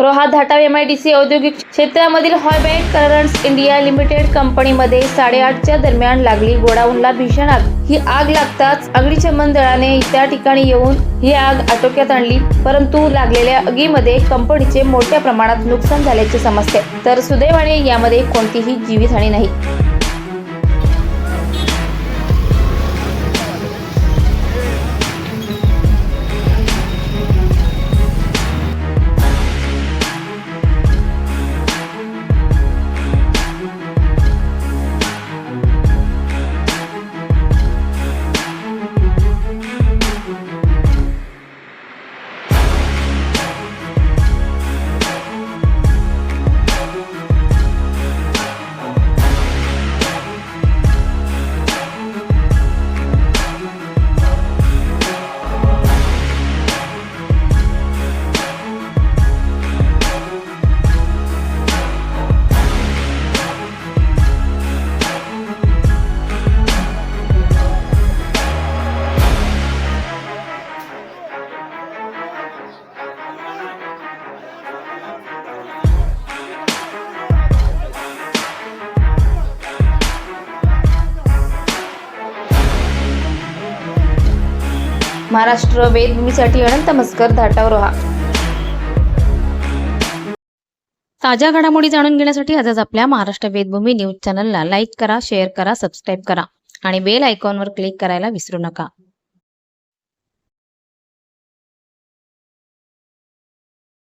Roha Dhatav M I D C औद्योगिक क्षेत्रामधील हॉयबॅट करंट्स इंडिया लिमिटेड कंपनीमध्ये साडेआठच्या दरम्यान लागली. गोडाऊनला भीषण आग. ही आग लागताच अग्निशमन दळाने त्या ठिकाणी येऊन ही आग आटोक्यात आणली. परंतु लागलेल्या आगीमध्ये कंपनीचे मोठ्या प्रमाणात नुकसान झाल्याचे समजते. तर सुदैवाने यामध्ये कोणतीही जीवितहानी नाही. महाराष्ट्र वेदभूमीसाठी अनंत मस्कर धाटावर रोहा. ताज्या घडामोडी जाणून घेण्यासाठी आजच आपल्या महाराष्ट्र वेदभूमी न्यूज चॅनलला लाईक करा शेअर करा सबस्क्राईब करा आणि बेल आयकॉनवर क्लिक करायला विसरू नका.